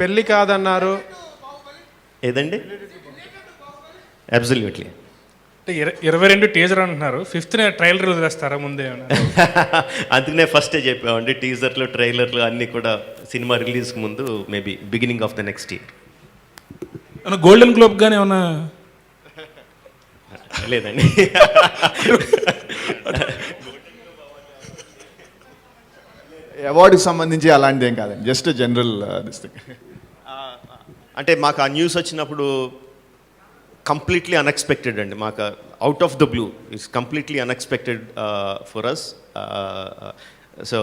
పెళ్ళి కాదన్నారు. ఏదండి? అబ్జల్యూట్లీ అంటే ఇర- ఇరవై రెండు టీజర్ అంటున్నారు. ఫిఫ్త్ ట్రైలర్ వదిలేస్తారా ముందే? అందుకనే ఫస్టే చెప్పామండి టీజర్లు ట్రైలర్లు అన్నీ కూడా సినిమా రిలీజ్కి ముందు maybe beginning of the next year golden globe కానీ ఏమన్నా? లేదండి. అవార్డుకి సంబంధించి అలాంటిది ఏం కాదండి. జస్ట్ జనరల్ దిస్ థింగ్ అంటే మాకు ఆ న్యూస్ వచ్చినప్పుడు కంప్లీట్లీ అన్ఎక్స్పెక్టెడ్ అండి. మాకు out of the blue it's completely unexpected for us so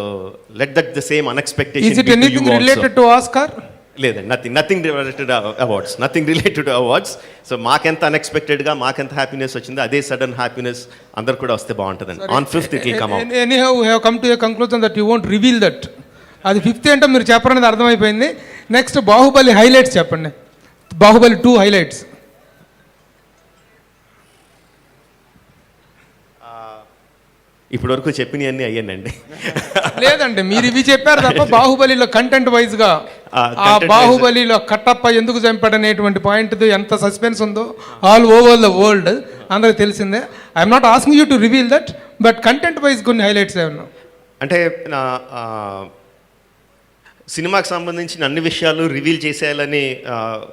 let that the same Is it unexpectation anything related to Oscar? లేదండి nothing nothing related awards nothing related awards so మాకెంత అన్ఎక్స్పెక్టెడ్గా మాకెంత happiness వచ్చిందో అదే sudden happiness అందరు కూడా వస్తే బాగుంటుందండి. On fifth it will come out we have come to a conclusion that you won't reveal that. అది fifth ఏంటో మీరు చెప్పరనేది అర్థమైపోయింది. నెక్స్ట్ బాహుబలి హైలైట్స్ చెప్పండి. బాహుబలి టూ హైలైట్స్ ఇప్పటి వరకు చెప్పినవన్నీ అయ్యానండి. లేదండి మీరు ఇవి చెప్పారు తప్ప బాహుబలిలో కంటెంట్ వైజ్గా ఆ, బాహుబలిలో కట్టప్ప ఎందుకు చంపాడనేటువంటి పాయింట్ ఎంత సస్పెన్స్ ఉందో ఆల్ ఓవర్ ద వరల్డ్ అందరికి తెలిసిందే. I'm not asking you to reveal that but content wise కొన్ని హైలైట్స్ ఏమన్నా? అంటే నా సినిమాకి సంబంధించిన అన్ని విషయాలు రివీల్ చేసేయాలని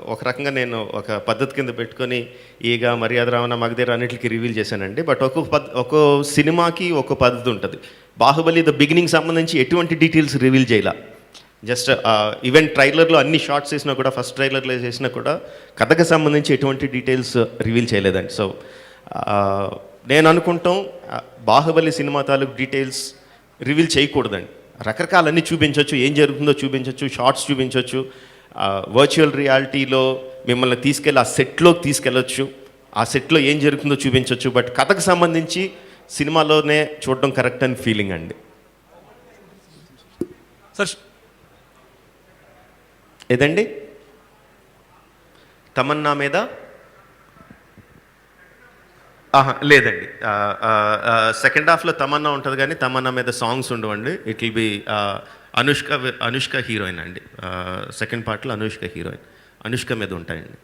ఒక రకంగా నేను ఒక పద్ధతి కింద పెట్టుకొని ఈగ మర్యాద రావణ మగధీర అన్నిటికీ రివీల్ చేశానండి. బట్ ఒక్కొక్క పద్ ఒక్కో సినిమాకి ఒక్కో పద్ధతి ఉంటుంది. బాహుబలి ద బిగినింగ్ సంబంధించి ఎటువంటి డీటెయిల్స్ రివీల్ చేయాల? జస్ట్ ఈవెన్ ట్రైలర్లో అన్ని షార్ట్స్ వేసినా కూడా ఫస్ట్ ట్రైలర్లో చేసినా కూడా కథకు సంబంధించి ఎటువంటి డీటెయిల్స్ రివీల్ చేయలేదండి. సో నేను అనుకుంటాం బాహుబలి సినిమా తాలూకు డీటెయిల్స్ రివీల్ చేయకూడదండి. రకరకాలన్నీ చూపించవచ్చు ఏం జరుగుతుందో చూపించవచ్చు షార్ట్స్ చూపించవచ్చు వర్చువల్ రియాలిటీలో మిమ్మల్ని తీసుకెళ్ళి ఆ సెట్లోకి తీసుకెళ్ళొచ్చు ఆ సెట్లో ఏం జరుగుతుందో చూపించవచ్చు బట్ కథకు సంబంధించి సినిమాలోనే చూడడం కరెక్ట్ అని ఫీలింగ్ అండి. సార్ ఏదండి? తమన్నా మీద? ఆహా, లేదండి. సెకండ్ హాఫ్లో తమన్నా ఉంటుంది కానీ తమన్నా మీద సాంగ్స్ ఉండవండి. It will be Anushka Anushka heroine అండి. సెకండ్ పార్ట్లో అనుష్క హీరోయిన్ అనుష్క మీద ఉంటాయండి.